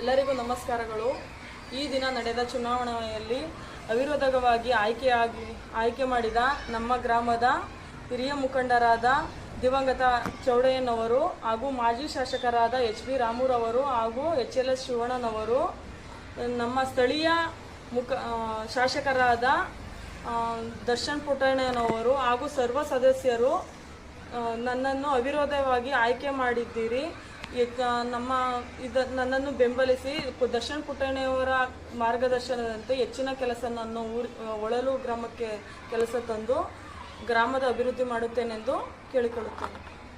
ಎಲ್ಲರಿಗೂ ನಮಸ್ಕಾರಗಳು. ಈ ದಿನ ನಡೆದ ಚುನಾವಣೆಯಲ್ಲಿ ಅವಿರೋಧಕವಾಗಿ ಆಯ್ಕೆಯಾಗಿ ಆಯ್ಕೆ ಮಾಡಿದ ನಮ್ಮ ಗ್ರಾಮದ ಹಿರಿಯ ಮುಖಂಡರಾದ ದಿವಂಗತ ಚೌಡಯ್ಯನವರು ಹಾಗೂ ಮಾಜಿ ಶಾಸಕರಾದ ಎಚ್ ಬಿ ರಾಮುರವರು ಹಾಗೂ ಎಚ್ ಎಲ್ ಎಸ್ ಶಿವಣ್ಣನವರು, ನಮ್ಮ ಸ್ಥಳೀಯ ಮುಖ ಶಾಸಕರಾದ ದರ್ಶನ್ ಪುಟ್ಟಣ್ಣನವರು ಹಾಗೂ ಸರ್ವ ಸದಸ್ಯರು ನನ್ನನ್ನು ಅವಿರೋಧವಾಗಿ ಆಯ್ಕೆ ಮಾಡಿದ್ದೀರಿ. ನಮ್ಮ ಇದ, ನನ್ನನ್ನು ಬೆಂಬಲಿಸಿ ದರ್ಶನ್ ಪುಟ್ಟಣ್ಣಯವರ ಮಾರ್ಗದರ್ಶನದಂತೆ ಹೆಚ್ಚಿನ ಕೆಲಸ ನನ್ನ ಊರ್ ಒಳಲು ಗ್ರಾಮಕ್ಕೆ ಕೆಲಸ ತಂದು ಗ್ರಾಮದ ಅಭಿವೃದ್ಧಿ ಮಾಡುತ್ತೇನೆಂದು ಕೇಳಿಕೊಳ್ಳುತ್ತೇನೆ.